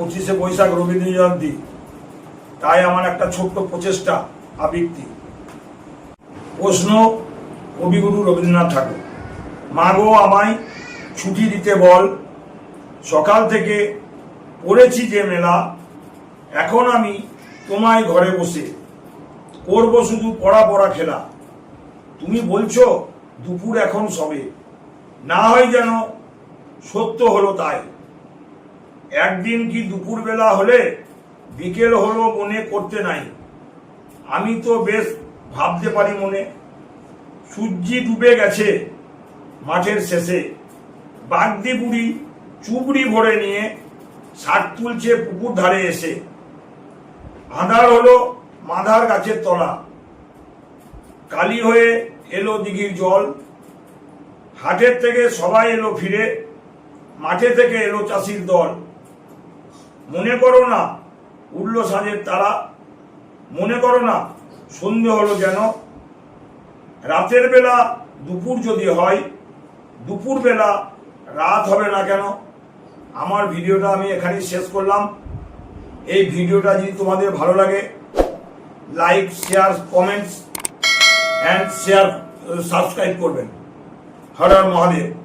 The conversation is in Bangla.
পঁচিশে বৈশাখ রবীন্দ্র জয়ন্তী তাই আমার একটা ছোট্ট প্রচেষ্টা, আবৃত্তি। প্রশ্ন কবিগুরু রবীন্দ্রনাথ ঠাকুর, মাগো আমায় ছুটি দিতে বল। সকাল থেকে পড়েছি যে মেলা, এখন আমি তোমায় ঘরে বসে। করব শুধু পড়া পড়া খেলা। তুমি বলছো দুপুর এখন সবে। না হয় যেন সত্য হলো তাই। একদিন কি দুপুরবেলা হলে বিকেল হলো মনে করতে নাই। আমি তো বেশ ভাবতে পারি মনে। সূর্যি ডুবে গেছে মাঠের শেষে। বাগদি বুড়ি চুবড়ি ভরে নিয়ে শাক তুলছে পুকুর ধারে এসে। আঁধার হলো মাধার গাছের তলা। কালি হয়ে এলো দিঘির জল। হাটের থেকে সবাই এলো ফিরে। মাঠে থেকে এলো চাষির দল। মনে করো না উঠল সাঁঝের তারা, মনে করো না, সন্ধে হলো যেন। রাতের বেলা দুপুর যদি হয়, দুপুর বেলা রাত হবে না কেন? আমার ভিডিওটা আমি এখানেই শেষ করলাম। এই ভিডিওটা যদি তোমাদের ভালো লাগে, like, share, comments and share subscribe করবেন। হর হর মহাদেব।